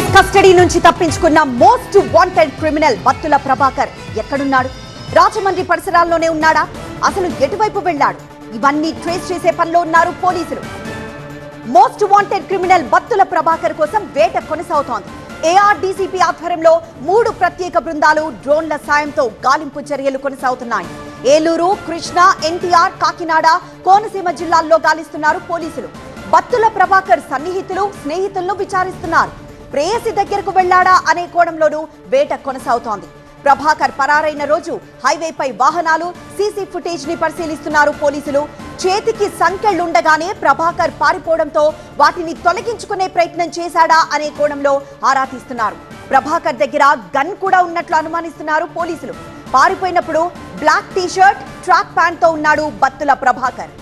Police custody నుంచి తప్పించుకున్న most wanted criminal Battula Prabhakar ఎక్కడున్నాడు? రాజమండ్రి పరిసరాల్లోనే ఉన్నాడా? అసలు ఎటువైపు వెళ్ళాడు? ఇవన్నీ ట్రేస్ చేసే పనిలో ఉన్నారు పోలీసులు. Most wanted criminal Battula Prabhakar కోసం వేట కొనసాగుతోంది. ఏఆర్డీసీపీ ఆధ్వర్యంలో మూడు ప్రత్యేక బృందాలు డ్రోన్ల సాయంతో గాలింపు చర్యలు కొనసాగుతున్నాయి. ఏలూరు కృష్ణా ఎన్టీఆర్ కాకినాడ కోనసీమ జిల్లాల్లో గాలిస్తున్నారు పోలీసులు. బత్తుల ప్రభాకర్ సన్నిహితులు స్నేహితులను విచారిస్తున్నారు. ప్రేయసి దగ్గరకు వెళ్ళాడా అనే కోణంలోనూ వేట కొనసాగుతోంది. ప్రభాకర్ పరారైన రోజు హైవేపై వాహనాలు సీసీ ఫుటేజ్ని పరిశీలిస్తున్నారు పోలీసులు. చేతికి సంకెళ్ళుండగానే ప్రభాకర్ పారిపోవడంతో వాటిని తొలగించుకునే ప్రయత్నం చేశాడా అనే కోణంలో ఆరా తీస్తున్నారు. ప్రభాకర్ దగ్గర గన్ కూడా ఉన్నట్లు అనుమానిస్తున్నారు పోలీసులు. పారిపోయినప్పుడు బ్లాక్ టీషర్ట్ ట్రాక్ ప్యాంట్తో ఉన్నాడు బత్తుల ప్రభాకర్.